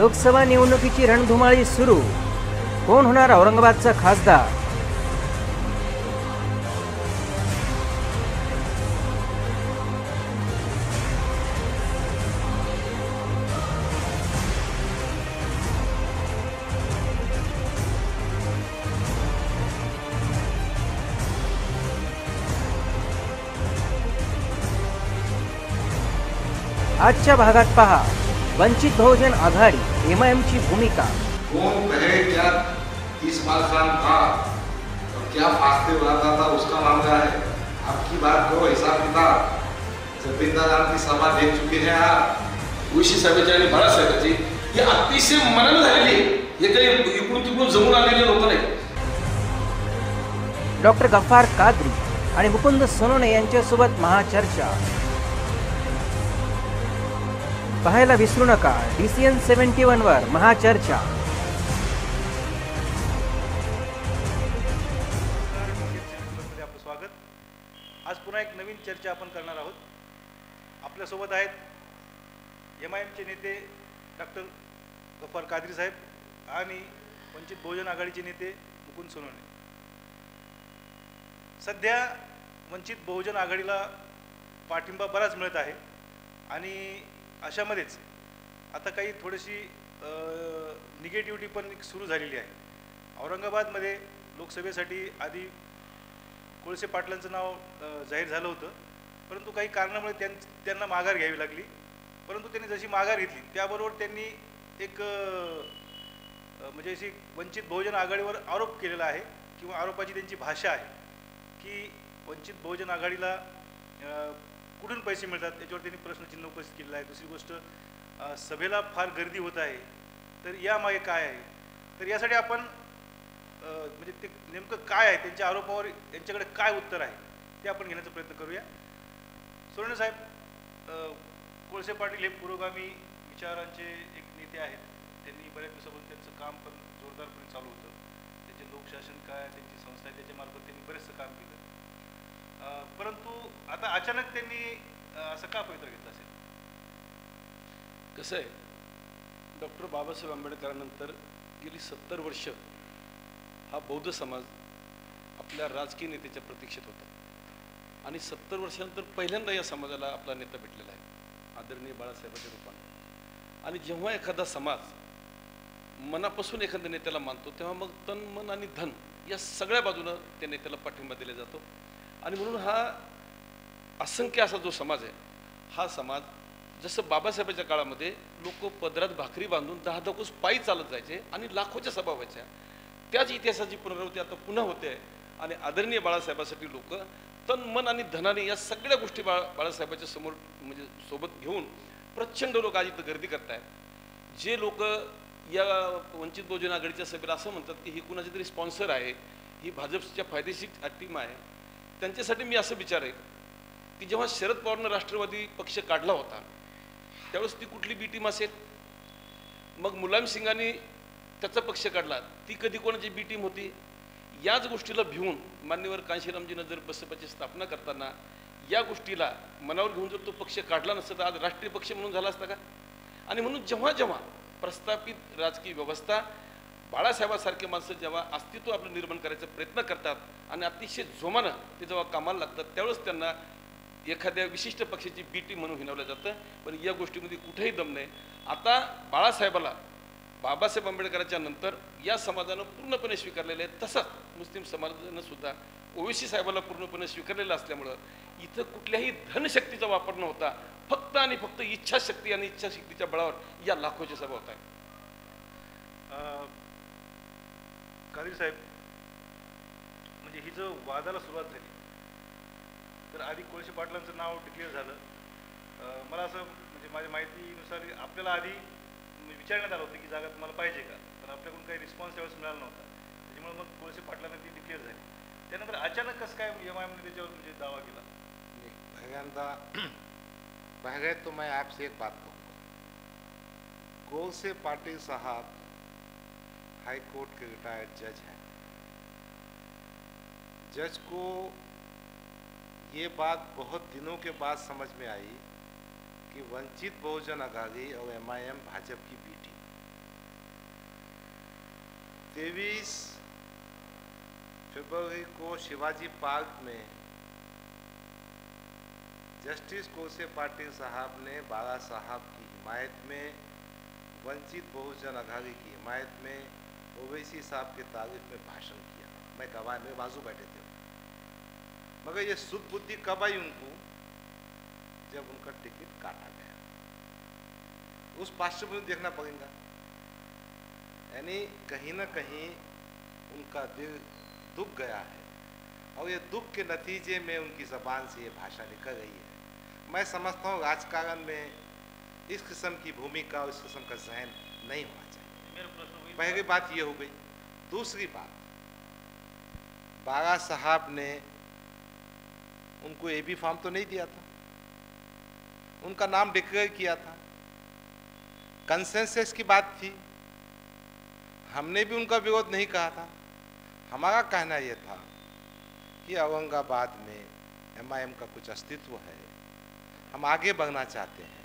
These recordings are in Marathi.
लोकसभा निवडणुकीची रणधुमाळी सुरू. कोण होणार औरंगाबादचा खासदार? आजच्या भागात पहा. वंचित बहुजन आघाडी एमआयएमची भूमिका. कौन कहे क्या इस्माल खान था और क्या फास्ते उड़ाता था उसका मामला है आपकी बात हिसाब किताब सभा देख चुके हैं आप. उशी साहेबांची आणि बाळासाहेबांची ही अतिशय मनानं झालेली. हे काही इकडून तिकडून जमून आलेले लोक नाही. डॉक्टर गफ्फार कादरी आणि मुकुंद सोनोने यांच्यासोबत महाचर्चा. पाहायला विसरू नका. डीसीएन सेव्हन्टी वन वर महाचर्चा. आपलं स्वागत आज पुन्हा एक नवीन चर्चा आपण करणार आहोत. आपल्यासोबत आहेत एम आय एमचे नेते डॉक्टर गफ्फार कादरी साहेब आणि वंचित बहुजन आघाडीचे नेते मुकुंद सोनवणे. सध्या वंचित बहुजन आघाडीला पाठिंबा बराच मिळत आहे आणि अशामध्येच आता काही थोडीशी निगेटिव्हिटी पण सुरू झालेली आहे. औरंगाबादमध्ये लोकसभेसाठी आधी कोळसे पाटलांचं नाव जाहीर झालं होतं. परंतु काही कारणामुळे त्यां त्यांना माघार घ्यावी लागली. परंतु त्यांनी जशी माघार घेतली त्याबरोबर त्यांनी एक म्हणजे अशी वंचित बहुजन आघाडीवर आरोप केलेला आहे किंवा आरोपाची त्यांची भाषा आहे की वंचित बहुजन आघाडीला कुठून पैसे मिळतात? त्याच्यावर त्यांनी प्रश्नचिन्ह उपस्थित केलेलं आहे. दुसरी गोष्ट सभेला फार गर्दी होत आहे. तर यामागे काय आहे? तर यासाठी आपण म्हणजे ते नेमकं काय आहे? त्यांच्या आरोपावर त्यांच्याकडे काय उत्तर आहे? ते आपण घेण्याचा प्रयत्न करूया. सुवर्णसाहेब साहेब कोळसे पाटील हे पुरोगामी विचारांचे एक नेते आहेत. त्यांनी बऱ्याच दिवसापासून त्यांचं काम पण जोरदारपणे चालू होतं. त्यांचे लोकशासन काय त्यांची संस्था आहे. त्याच्यामार्फत त्यांनी बरेचसं काम केलं. परंतु आता अचानक त्यांनी असं का पवित्र घेतलं असेल? कसं आहे? डॉक्टर बाबासाहेब आंबेडकरांनंतर गेली सत्तर वर्ष हा बौद्ध समाज आपल्या राजकीय नेत्याच्या प्रतीक्षेत होता. आणि सत्तर वर्षानंतर पहिल्यांदा या समाजाला आपला नेता भेटलेला आहे आदरणीय बाळासाहेबांच्या रूपाने. आणि जेव्हा एखादा समाज मनापासून एखाद्या नेत्याला मानतो तेव्हा मग तन मन आणि धन या सगळ्या बाजूनं त्या नेत्याला पाठिंबा दिला जातो. आणि म्हणून हा असंख्य असा जो समाज आहे हा समाज जसं बाबासाहेबाच्या काळामध्ये लोक पदरात भाकरी बांधून दहा दकोस पायी चालत जायचे आणि लाखोच्या सभा व्हायच्या त्याच इतिहासाची पुनरावृत्ती आता पुन्हा होते आहे आणि आदरणीय बाळासाहेबासाठी लोक तन मन आणि धनाने या सगळ्या गोष्टी बाळा बाळासाहेबाच्या समोर म्हणजे सोबत घेऊन प्रचंड लोक आज इथं गर्दी करतायत. जे लोक या वंचित बहुजन आघाडीच्या सभेला असं म्हणतात की ही कुणाची तरी स्पॉन्सर आहे ही भाजपच्या फायदेशीर टीम आहे त्यांच्यासाठी मी असं विचार आहे की जेव्हा शरद पवारनं राष्ट्रवादी पक्ष काढला होता त्यावेळेस ती कुठली बी टीम असेल? मग मुलायम सिंगांनी त्याचा पक्ष काढला ती कधी कोणाची बी टीम होती? याच गोष्टीला भिवून मान्यवर कांशीरामजीनं जर बसपाची स्थापना करताना या गोष्टीला मनावर घेऊन जर तो पक्ष काढला नसता तर आज राष्ट्रीय पक्ष म्हणून झाला असता का? आणि म्हणून जेव्हा जेव्हा प्रस्थापित राजकीय व्यवस्था बाळासाहेबासारखे माणसं जेव्हा अस्तित्व आपलं निर्माण करायचा प्रयत्न करतात आणि अतिशय जोमानं ते जेव्हा कामाला लागतात त्यावेळेस त्यांना एखाद्या विशिष्ट पक्षाची बीटी म्हणून हिनवलं जातं. पण या गोष्टीमध्ये कुठेही दम नाही. आता बाळासाहेबाला बाबासाहेब आंबेडकरांच्या नंतर या समाजानं पूर्णपणे स्वीकारलेलं आहे. तसंच मुस्लिम समाजानं सुद्धा ओवेसी साहेबाला पूर्णपणे स्वीकारलेलं असल्यामुळं इथं कुठल्याही धनशक्तीचा वापर न होता फक्त आणि फक्त इच्छाशक्ती आणि इच्छाशक्तीच्या बळावर या लाखोच्या सभा होत आहेत. खारी साहेब म्हणजे ही जर वादाला सुरुवात झाली तर आधी कोळशे पाटलांचं नाव डिक्लेअर झालं. मला असं म्हणजे माझ्या माहितीनुसार आपल्याला आधी म्हणजे विचारण्यात आलं होतं की जागा तुम्हाला पाहिजे का? पण आपल्याकडून काही रिस्पॉन्स त्यावेळेस मिळाला नव्हता. त्याच्यामुळे मग कोळशे पाटलांना ती डिक्लेअर झाली. त्यानंतर अचानक कसं काय एम आय एमने त्याच्यावर म्हणजे दावा केला? पहिल्यांदा बहगए तो मैं आपसे एक बात कहूँगा गोल से पाटिल साहब हाई कोर्ट के रिटायर्ड जज हैं। जज को ये बात बहुत दिनों के बाद समझ में आई कि वंचित बहुजन आघाड़ी और एमआईएम भाजपा की बी टीम तेईस फरवरी को शिवाजी पार्क में जस्टिस कोसे पाटिल साहब ने बाला साहब की हिमायत में वंचित बहुजन अघाड़ी की हिमायत में ओवैसी साहब के तारीफ़ में भाषण किया। मैं गवाह में बाजू बैठे थे मगर ये सुध बुद्धि कब आई उनको? जब उनका टिकट काटा गया। उस पाश्चर्य में देखना पड़ेगा। यानी कहीं ना कहीं उनका दिल दुख गया है। और ये दुख के नतीजे में उनकी जबान से ये भाषा निकल रही है। मैं समझता हूँ राजकारण में इस किस्म की भूमिका और इस किस्म का जहन नहीं होना चाहिए। पहली बात ये हो गई। दूसरी बात बागा साहब ने उनको ए बी फॉर्म तो नहीं दिया था। उनका नाम डिक्लेयर किया था। कंसेंसस की बात थी। हमने भी उनका विरोध नहीं कहा था। हमारा कहना यह था कि औरंगाबाद में एमआईएम का कुछ अस्तित्व है। हम आगे बढ़ना चाहते हैं।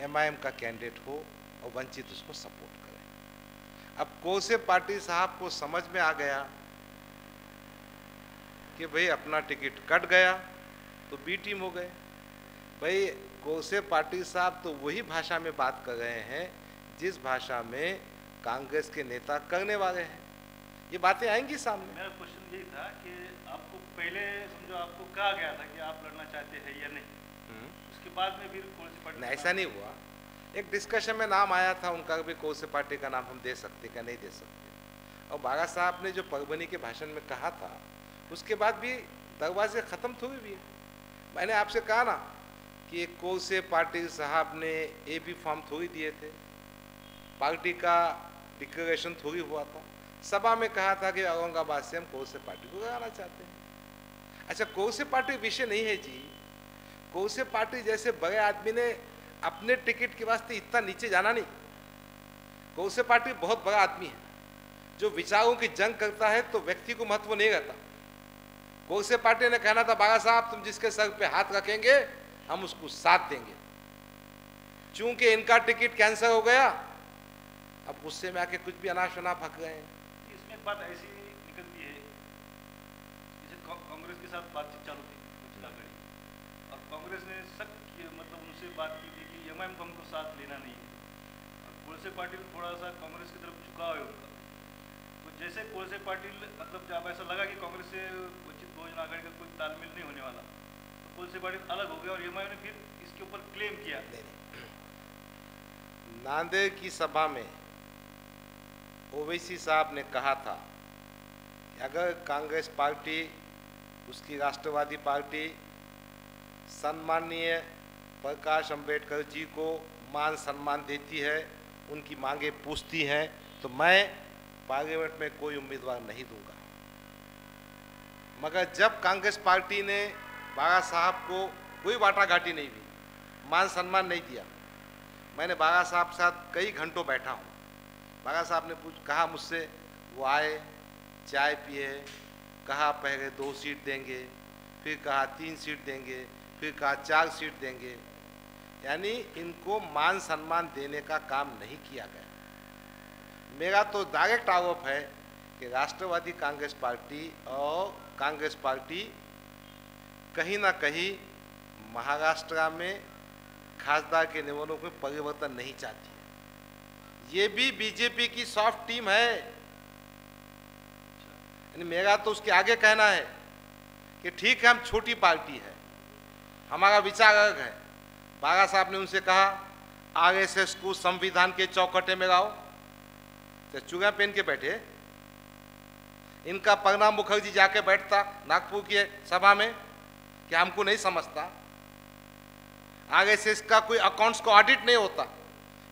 एमआईएम का कैंडिडेट हो और वंचित उसको सपोर्ट अब कोसे पार्टी साहब को समझ में आ गया कि भाई अपना टिकट कट गया तो बी टीम हो गए। भाई कोसे पार्टी साहब तो वही भाषा में बात कर रहे हैं जिस भाषा में कांग्रेस के नेता करने वाले हैं। ये बातें आएँगी सामने। मेरा क्वेश्चन यही था कि आपको पहले समझो आपको कहा गया था कि आप लड़ना चाहते हैं या नहीं। उसके बाद में फिर ऐसा नहीं हुआ। एक डिस्कशन में नाम आया था, उनका भी कौन से पार्टी का नाम हम दे सकते क्या, नहीं दे सकते। और बागा साहब ने जो परभनी के भाषण में कहा था, उसके बाद भी दरवाजे ख़त्म थोड़ी भी है। मैंने आपसे कहा ना कि कौन से पार्टी साहब ने ए बी फॉर्म थोड़ी दिए थे। पार्टी का डिक्लेरेशन थोड़ी हुआ था। सभा में कहा था कि औरंगाबाद से हम कौन से पार्टी को लगाना चाहते हैं। अच्छा कौन से पार्टी विषय नहीं है जी। कौन से पार्टी जैसे बड़े आदमी ने अपने टिकट के वास्ते इतना नीचे जाना नहीं। कौन से पार्टी बहुत बड़ा आदमी है, जो विचारों की जंग करता है तो व्यक्ति को महत्व नहीं रहता। कौन से पार्टी ने कहना था बाबा साहब, तुम जिसके सर पे हाथ रखेंगे, हम उसको साथ देंगे। चूँकि इनका टिकट कैंसिल हो गया, अब गुस्से में आके कुछ भी अनाज शना फक गए हैं। इसमें बात ऐसी निकलती है, जैसे कांग्रेस के साथ बातचीत चालू थी कुछ और कांग्रेस ने सख्त मतलब उनसे बात की थी एमआईएम को हमको साथ लेना नहीं है। कोलसे पाटिल थोड़ा सा कांग्रेस की तरफ़ झुकाव है उनका। तो जैसे कोलसे पाटिल मतलब जब ऐसा लगा कि कांग्रेस से वंचित बहुजन आघाड़ी का कोई तालमेल नहीं होने वाला तो कोलसे पाटिल अलग हो गया और एमआईएम ने फिर इसके ऊपर क्लेम किया। नांदेड़ की सभा में ओवैसी साहब ने कहा था कि अगर कांग्रेस पार्टी, उसकी राष्ट्रवादी पार्टी सम्माननीय प्रकाश अंबेडकर जी को मान सम्मान देती है, उनकी मांगे पूछती हैं तो मैं पार्लियामेंट में कोई उम्मीदवार नहीं दूँगा। मगर जब कांग्रेस पार्टी ने बाबा साहब को कोई वाटाघाटी नहीं दी मान सम्मान नहीं दिया, मैंने बाबा साहब के साथ कई घंटों बैठा हूँ। बाबा साहब ने पूछ, कहा मुझसे, वो आए, चाय पिए, कहा पहले दो सीट देंगे, फिर कहा तीन सीट देंगे फिर कहा, चार सीट देंगे। यानी इनको मान सम्मान देने का काम नहीं किया गया। मेरा तो डायरेक्ट आरोप है कि राष्ट्रवादी कांग्रेस पार्टी और कांग्रेस पार्टी कहीं ना कहीं महाराष्ट्र में खासदार के नियमों में परिवर्तन नहीं चाहती ये भी बीजेपी की सॉफ्ट टीम है। मेरा तो उसके आगे कहना है कि ठीक है, हम छोटी पार्टी है। हमारा विचार अलग है। बागा साहब ने उनसे कहा आरएसएस को संविधान के चौकटे में लाओ। तो चुगा पहन के बैठे। इनका प्रणब मुखर्जी जाके बैठता नागपुर की सभा में, कि हमको नहीं समझता। आरएसएस का कोई अकाउंट्स को ऑडिट नहीं होता।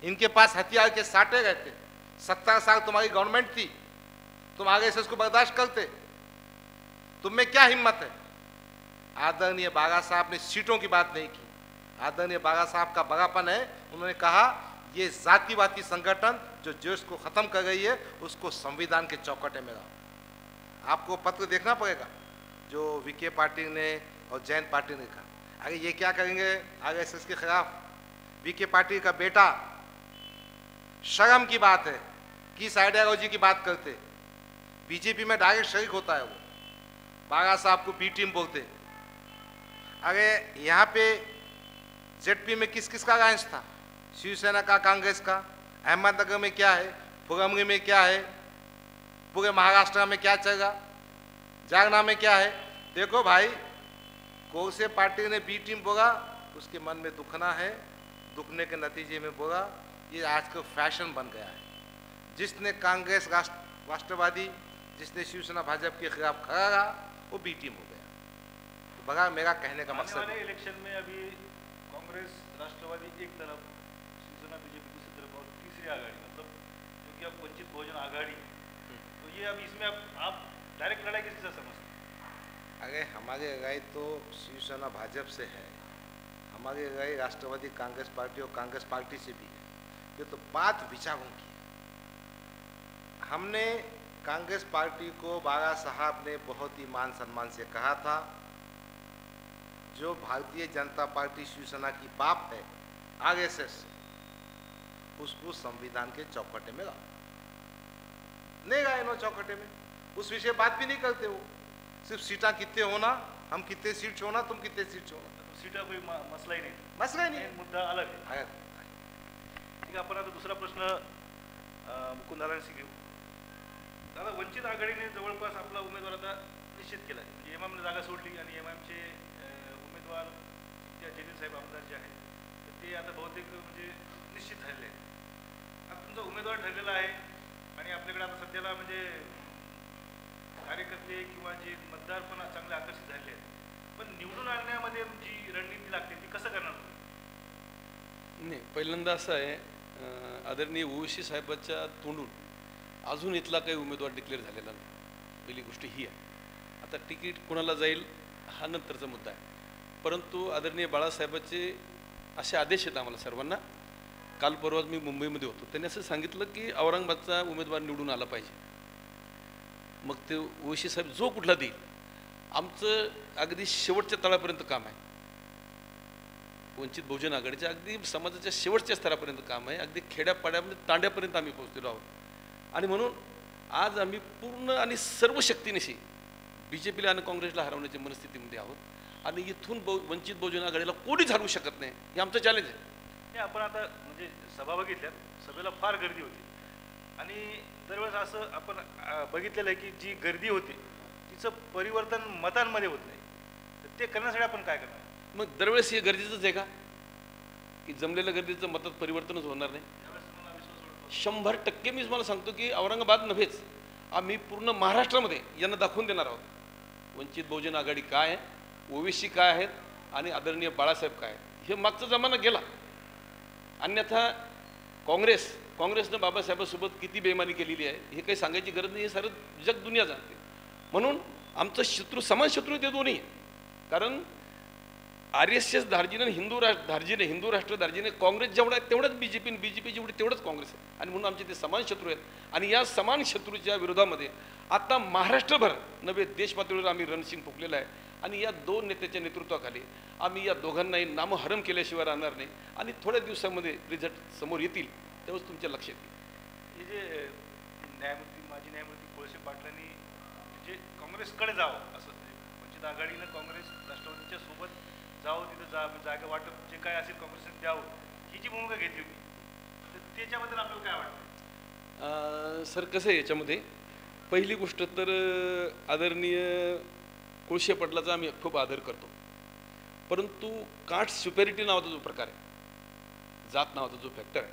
इनके पास हथियार के साटे रहते। सत्तर साल तुम्हारी गवर्नमेंट थी। तुम आरएसएस को बर्दाश्त करते। तुम में क्या हिम्मत है? आदरणीय बागा साहब ने सीटों की बात नहीं की। आदरणीय बागा साहब का बगापन है। उन्होंने कहा, ये जातिवादी संगठन जो देश को खत्म कर गई है, उसको संविधान के चौकटे में लाओ। आपको पत्र देखना पड़ेगा, जो विके पाटिल ने और जैन पाटिल ने कहा। अरे ये क्या करेंगे आरएसएस के खिलाफ विके पाटिल का बेटा, शर्म की बात है, किस आइडियालॉजी की बात करते? बीजेपी में डायरेक्ट शरीक होता है वो। बागा साहब को बी टीम बोलते हैं। अरे यहाँ पे जेडपी में किस किस का अलायंस था? शिवसेना का, कांग्रेस का? अहमदनगर में क्या है? फुलमरी में क्या है? पूरे महाराष्ट्र में क्या चलेगा? जागना में क्या है? देखो भाई, कौन से पार्टी ने बी टीम बोला? उसके मन में दुखना है, दुखने के नतीजे में बोला, ये आज का फ़ैशन बन गया है। जिसने कांग्रेस राष्ट्रवादी, जिसने शिवसेना, भाजपा के खिलाफ खड़ा रहा, वो बी टीम हो गया। बगा मेरा कहने का मकसद इलेक्शन में अभी कांग्रेस राष्ट्रवादी एक तरफ़ शिवसेना बीजेपी दूसरी तरफ़ और तीसरी आघाड़ी मतलब जो कि अब वंचित बहुजन आघाड़ी तो ये अब इसमें अब आप डायरेक्ट लड़ाई किसी से समझते अरे हमारी लड़ाई तो शिवसेना भाजपा से है। हमारी लड़ाई राष्ट्रवादी कांग्रेस पार्टी और कांग्रेस पार्टी से भी है। ये तो बात विचारों की है। हमने कांग्रेस पार्टी को बाला साहब ने बहुत ही मान सम्मान से कहा था। जो भारतीय जनता पार्टी शिवसेना की बाप है आरएसएस उसको संविधान के चौखटे में लाओ नहीं गए नो चौखटे में। उस विषय बात भी नहीं करते वो। सिर्फ़ सीटा कितने होना हम कितने सीट होना तुम कितने सीट होना। तो सीटा कोई मसला ही नाही। मसला ही नहीं। मुद्दा अलग आहे. ठीक आहे आपण आता दुसरा प्रश्न अं, मुकुंदालांशी घेऊ दादा वंचित आघाडीने जवळपास आपला उमेदवार आता निश्चित केला आहे म्हणजे जागा सोडली आणि एमआयएमचे उमेदवार त्या जलील साहेब आमदार जे आहेत तर ते आता बहुतेक म्हणजे निश्चित झालेले आहेत. आता तुमचा उमेदवार ठरलेला आहे आणि आपल्याकडे आता सध्याला म्हणजे कार्यकर्ते किंवा जे मतदार पण चांगले आकर्षित झालेले आहेत. पण निवडून आणण्यामध्ये जी रणनीती लागते ती कसं करणार नाही पहिल्यांदा असं आहे आदरणीय ओवीसी साहेबाच्या तोंडून अजून इथला काही उमेदवार डिक्लेअर झालेला नाही. पहिली गोष्ट ही आहे. आता तिकीट कोणाला जाईल हा नंतरचा मुद्दा आहे. परंतु आदरणीय बाळासाहेबाचे असे आदेश आहेत आम्हाला सर्वांना. काल परवाच मी मुंबईमध्ये होतो. त्यांनी असं सांगितलं की औरंगाबादचा उमेदवार निवडून आला पाहिजे. मग ते ओशी साहेब जो कुठला देईल? आमचं अगदी शेवटच्या तळापर्यंत काम आहे. वंचित बहुजन आघाडीच्या अगदी समाजाच्या शेवटच्या स्तरापर्यंत काम आहे. अगदी खेड्यापाड्यामध्ये म्हणजे तांड्यापर्यंत आम्ही पोहोचलेलो आहोत. आणि म्हणून आज आम्ही पूर्ण आणि सर्व शक्तीनिशी बी जे पीला आणि काँग्रेसला हरवण्याच्या मनस्थितीमध्ये आहोत. आणि इथून वंचित बहुजन आघाडीला कोणीच हरवू शकत नाही. हे आमचं चॅलेंज आहे. आपण आता म्हणजे सभा बघितल्या सभेला फार गर्दी होती. आणि दरवेळेस असं आपण बघितलेलं आहे की जी गर्दी होती तिचं परिवर्तन मतांमध्ये होत नाही. तर ते करण्यासाठी आपण काय करणार? मग दरवेळेस हे गरजेचंच आहे का? की जमलेल्या गर्दीचं मतात परिवर्तनच होणार नाही? शंभर टक्के मी तुम्हाला सांगतो की औरंगाबाद नव्हेच. आम्ही पूर्ण महाराष्ट्रामध्ये यांना दाखवून देणार आहोत. वंचित बहुजन आघाडी काय आहे? ओवीसी काय आहेत आणि आदरणीय बाळासाहेब काय हे मागचा जमाना गेला. अन्यथा काँग्रेस काँग्रेसनं बाबासाहेबांसोबत किती बेमानी केलेली आहे हे काही सांगायची गरज नाही हे सारं जग दुनिया जाणते. म्हणून आमचं शत्रू समान शत्रू ते दोन्ही आहे. कारण आर एस एस धार्जीनं आणि हिंदू राष्ट्र धार्जीने हिंदू राष्ट्र धार्जीने काँग्रेस जेवढा आहे तेवढंच B J P B J P जेवढी तेवढंच काँग्रेस आहे. आणि म्हणून आमचे ते समान शत्रू आहेत. आणि या समान शत्रूच्या विरोधामध्ये आता महाराष्ट्रभर नव्हे देश पातळीवर आम्ही रणसिंग फुकलेला आहे. आणि या दोन नेत्याच्या नेतृत्वाखाली आम्ही या दोघांनाही नामहरम केल्याशिवाय राहणार नाही. आणि थोड्या दिवसामध्ये रिझल्ट समोर येतील तेव्हाच तुमच्या लक्षात येईल. हे जे न्यायमूर्ती माजी न्यायमूर्ती कोळसे पाटलांनी जे काँग्रेसकडे जावं असं वंचित आघाडीनं काँग्रेस राष्ट्रवादीच्या सोबत जावं तिथं जा जागा वाटप जे काय असेल काँग्रेसने द्यावं ही जी भूमिका घेतली होती तर त्याच्याबद्दल आपल्याला काय वाटतं सर कसं आहे याच्यामध्ये? पहिली गोष्ट तर आदरणीय कोळशे पटलाचा आम्ही खूप आदर करतो. परंतु काठ सुपेरिटी नावाचा जो प्रकार आहे जात नावाचा जो फॅक्टर आहे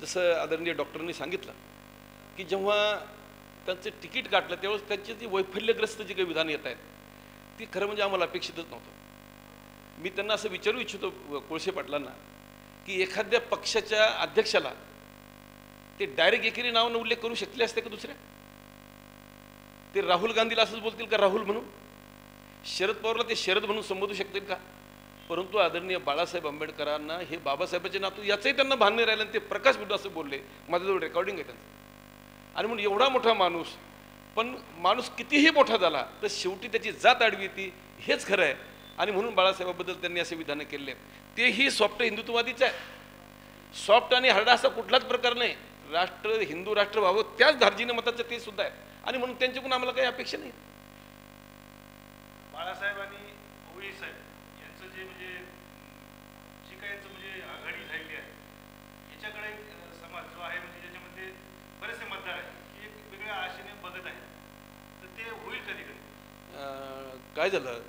जसं आदरणीय डॉक्टरांनी सांगितलं की जेव्हा त्यांचं तिकीट काढलं त्यावेळेस त्यांची जी वैफल्यग्रस्त जी काही विधानं येत आहेत ती खरं म्हणजे आम्हाला अपेक्षितच नव्हतं. मी त्यांना असं विचारू इच्छितो अं, कोळसे पाटलांना की एखाद्या पक्षाच्या अध्यक्षाला ते डायरेक्ट एकेरी नावानं उल्लेख करू शकले असते का दुसऱ्या? ते राहुल गांधीला असंच बोलतील का राहुल म्हणून? शरद पवारला ते शरद म्हणून संबोधू शकतील का? परंतु आदरणीय बाळासाहेब आंबेडकरांना हे बाबासाहेबाचे नातू याचंही त्यांना भान नाही राहिलं आणि ते प्रकाश बुद्ध असं बोलले. माझ्याजवळ रेकॉर्डिंग आहे त्यांचं. आणि म्हणून एवढा मोठा माणूस पण माणूस कितीही मोठा झाला तर शेवटी त्याची जात आडवी ती हेच खरं आहे. आणि म्हणून बाळासाहेबाबद्दल त्यांनी असे विधानं केले. तेही सॉफ्ट हिंदुत्ववादीच आहे. सॉफ्ट आणि हरडा असा कुठलाच प्रकार नाही. राष्ट्र हिंदू राष्ट्र व्हावं त्याच धार्जीने मताचं ते सुद्धा आहे. आणि म्हणून त्यांच्याकडून आम्हाला काही अपेक्षा नाही. बाळासाहेब आणि ओळी साहेब यांचं जे म्हणजे जी काही यांचं म्हणजे आघाडी झालेली आहे याच्याकडे एक, समाज जो आहे म्हणजे ज्याच्यामध्ये बरेचसे मतदार आहेत की एक वेगळ्या आशेने बघत आहे तर ते होईल कधी कधी काय झालं?